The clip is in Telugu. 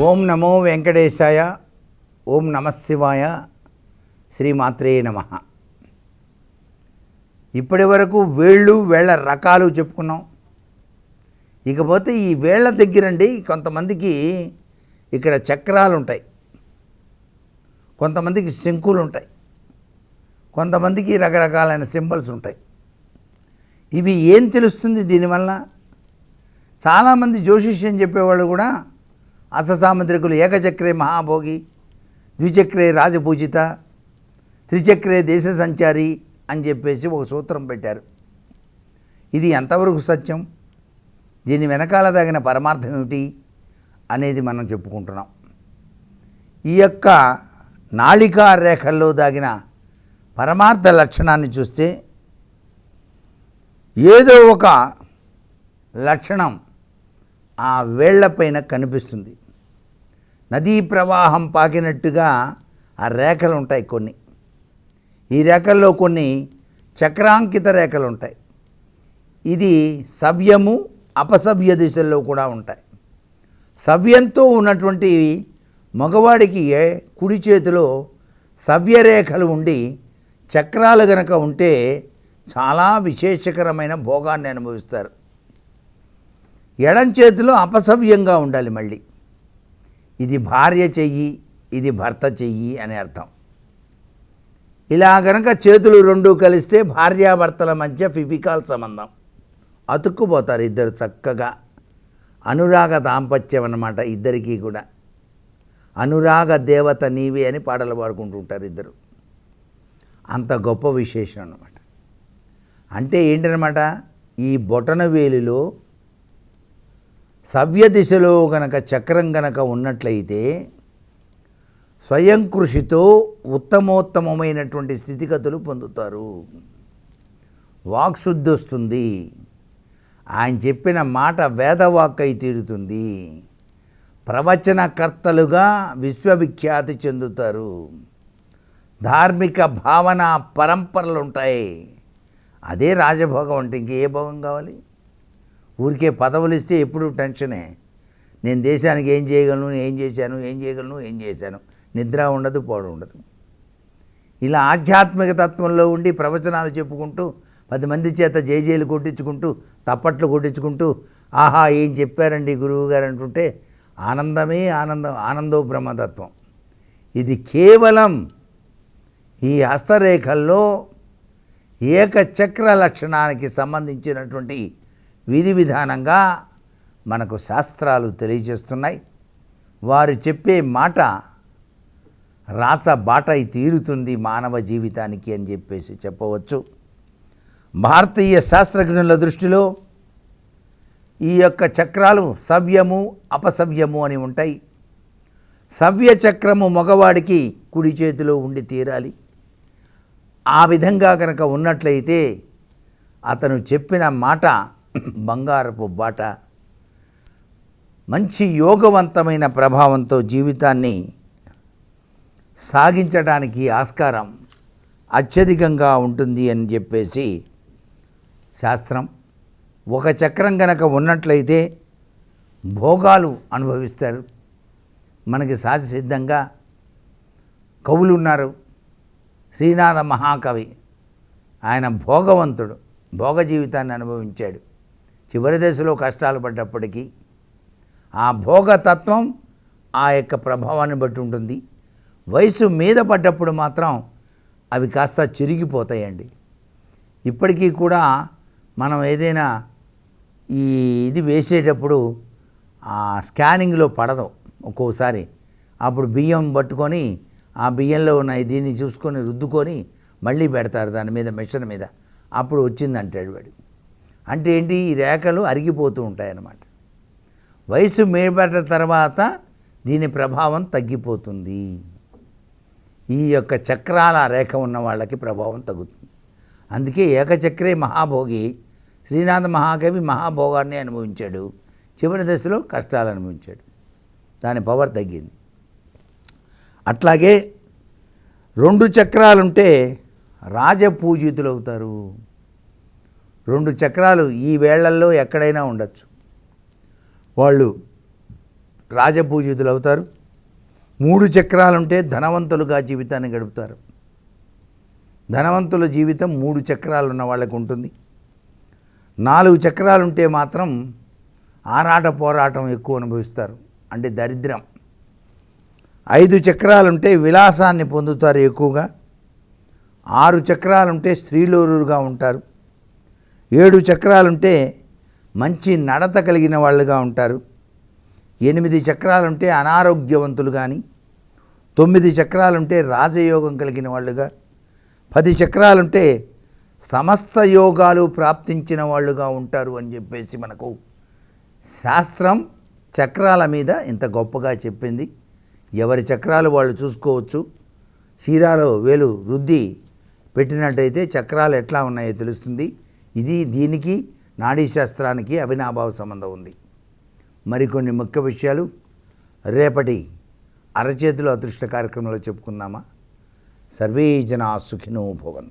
ఓం నమో వెంకటేశాయ ఓం నమశివాయ శ్రీమాత్రే నమ. ఇప్పటి వరకు వేళ్ళు వేళ్ళ రకాలు చెప్పుకున్నాం. ఇకపోతే ఈ వేళ్ళ దగ్గరండి కొంతమందికి ఇక్కడ చక్రాలు ఉంటాయి కొంతమందికి శంకులు ఉంటాయి కొంతమందికి రకరకాలైన సింబల్స్ ఉంటాయి ఇవి ఏం తెలుస్తుంది దీనివల్ల చాలామంది జ్యోతిష్యం చెప్పేవాళ్ళు కూడా అససాముద్రికులు ఏకచక్రే మహాభోగి ద్విచక్రే రాజపూజిత త్రిచక్రే దేశ సంచారి అని చెప్పేసి ఒక సూత్రం పెట్టారు. ఇది ఎంతవరకు సత్యం? దీని వెనకాల తగిన పరమార్థం ఏమిటి అనేది మనం చెప్పుకుంటున్నాం. ఈ యొక్క నాళికా రేఖల్లో దాగిన పరమార్థ లక్షణాన్ని చూస్తే ఏదో ఒక లక్షణం ఆ వేళ్ళపైన కనిపిస్తుంది. నదీ ప్రవాహం పాకినట్టుగా ఆ రేఖలు ఉంటాయి కొన్ని. ఈ రేఖల్లో కొన్ని చక్రాంకిత రేఖలు ఉంటాయి. ఇది సవ్యము అపసవ్య దిశల్లో కూడా ఉంటాయి. సవ్యంతో ఉన్నటువంటి మగవాడికి కుడి చేతిలో సవ్యరేఖలు ఉండి చక్రాలు గనక ఉంటే చాలా విశేషకరమైన భోగాన్ని అనుభవిస్తారు. ఎడం చేతిలో అపసవ్యంగా ఉండాలి మళ్ళీ. ఇది భార్య చెయ్యి ఇది భర్త చెయ్యి అని అర్థం. ఇలా గనక చేతులు రెండు కలిస్తే భార్యాభర్తల మధ్య ఫిఫికాల్ సంబంధం. అతుక్కుపోతారు ఇద్దరు చక్కగా. అనురాగ దాంపత్యం అన్నమాట ఇద్దరికీ కూడా. అనురాగ దేవత నీవే అని పాటలు పాడుకుంటుంటారు ఇద్దరు. అంత గొప్ప విశేషం అన్నమాట. అంటే ఏంటనమాట ఈ బొటన వేలిలో సవ్య దిశలో గనక చక్రం గనక ఉన్నట్లయితే స్వయం కృషితో ఉత్తమోత్తమమైనటువంటి స్థితిగతులు పొందుతారు. వాక్శుద్ధి వస్తుంది. ఆయన చెప్పిన మాట వేదవాక్ అయి తీరుతుంది. ప్రవచనకర్తలుగా విశ్వవిఖ్యాతి చెందుతారు. ధార్మిక భావన పరంపరలు ఉంటాయి. అదే రాజభోగం అంటే ఇంకే భోగం కావాలి? ఊరికే పదవులు ఇస్తే ఎప్పుడు టెన్షనే. నేను దేశానికి ఏం చేయగలను ఏం చేశాను ఏం చేయగలను ఏం చేశాను. నిద్ర ఉండదు పోవడం ఉండదు. ఇలా ఆధ్యాత్మిక తత్వంలో ఉండి ప్రవచనాలు చెప్పుకుంటూ పది మంది చేత జేజేలు కొట్టించుకుంటూ తప్పట్లు కొట్టించుకుంటూ ఆహా ఏం చెప్పారండి గురువు గారు అంటుంటే ఆనందమే ఆనందం ఆనందో బ్రహ్మతత్వం ఇది కేవలం ఈ హస్తరేఖల్లో ఏకచక్ర లక్షణానికి సంబంధించినటువంటి విధి విధానంగా మనకు శాస్త్రాలు తెలియజేస్తున్నాయి. వారు చెప్పే మాట రాచ బాటై తీరుతుంది మానవ జీవితానికి అని చెప్పేసి చెప్పవచ్చు. భారతీయ శాస్త్రజ్ఞుల దృష్టిలో ఈ యొక్క చక్రాలు సవ్యము అపసవ్యము అని ఉంటాయి. సవ్య చక్రము మగవాడికి కుడి చేతిలో ఉండి తీరాలి. ఆ విధంగా కనుక ఉన్నట్లయితే అతను చెప్పిన మాట బంగారపు బాట. మంచి యోగవంతమైన ప్రభావంతో జీవితాన్ని సాగించడానికి ఆస్కారం అత్యధికంగా ఉంటుంది అని చెప్పేసి శాస్త్రం. ఒక చక్రం కనుక ఉన్నట్లయితే భోగాలు అనుభవిస్తారు. మనకి సహజసిద్ధంగా కవులు ఉన్నారు. శ్రీనాథ మహాకవి. ఆయన భోగవంతుడు భోగ జీవితాన్ని అనుభవించాడు. చివరి దశలో కష్టాలు పడ్డప్పటికీ ఆ భోగతత్వం ఆ యొక్క ప్రభావాన్ని బట్టి ఉంటుంది. వయసు మీద పడ్డప్పుడు మాత్రం అవి కాస్త చిరిగిపోతాయండి. ఇప్పటికీ కూడా మనం ఏదైనా ఈ ఇది వేసేటప్పుడు ఆ స్కానింగ్లో పడదు ఒక్కోసారి. అప్పుడు బియ్యం పట్టుకొని ఆ బియ్యంలో ఉన్న దీన్ని చూసుకొని రుద్దుకొని మళ్ళీ పెడతారు దాని మీద మిషన్ మీద. అప్పుడు వచ్చింది అంటాడు వాడు. అంటే ఏంటి? ఈ రేఖలు అరిగిపోతూ ఉంటాయన్నమాట. వయసు మేబడ్డ తర్వాత దీని ప్రభావం తగ్గిపోతుంది. ఈ యొక్క చక్రాల రేఖ ఉన్న వాళ్ళకి ప్రభావం తగ్గుతుంది. అందుకే ఏకచక్రే మహాభోగి శ్రీనాథ మహాకవి మహాభోగాన్ని అనుభవించాడు. చివరి దశలో కష్టాలు అనుభవించాడు. దాని పవర్ తగ్గింది. అట్లాగే రెండు చక్రాలుంటే రాజపూజితులు అవుతారు రెండు చక్రాలు ఈ వేళ్ళల్లో ఎక్కడైనా ఉండొచ్చు. వాళ్ళు రాజపూజితులు అవుతారు మూడు చక్రాలుంటే ధనవంతులుగా జీవితాన్ని గడుపుతారు. ధనవంతుల జీవితం మూడు చక్రాలు ఉన్న వాళ్ళకు ఉంటుంది. నాలుగు చక్రాలుంటే మాత్రం ఆరాట పోరాటం ఎక్కువ అనుభవిస్తారు. అంటే దరిద్రం. ఐదు చక్రాలుంటే విలాసాన్ని పొందుతారు ఎక్కువగా. ఆరు చక్రాలుంటే స్త్రీలోరుగా ఉంటారు. ఏడు చక్రాలుంటే మంచి నడత కలిగిన వాళ్ళుగా ఉంటారు. ఎనిమిది చక్రాలుంటే అనారోగ్యవంతులు కానీ తొమ్మిది చక్రాలుంటే రాజయోగం కలిగిన వాళ్ళుగా పది చక్రాలుంటే సమస్త యోగాలు ప్రాప్తించిన వాళ్ళుగా ఉంటారు అని చెప్పేసి మనకు శాస్త్రం చక్రాల మీద ఇంత గొప్పగా చెప్పింది. ఎవరి చక్రాలు వాళ్ళు చూసుకోవచ్చు. చీరాలో వేలు రుద్ది పెట్టినట్టయితే చక్రాలు ఎట్లా ఉన్నాయో తెలుస్తుంది. ఇది దీనికి నాడీ శాస్త్రానికి అవినాభావ సంబంధం ఉంది. మరికొన్ని ముఖ్య విషయాలు రేపటి అరచేతులు అదృష్ట కార్యక్రమంలో చెప్పుకుందామా? సర్వే జనా సుఖినో భవన్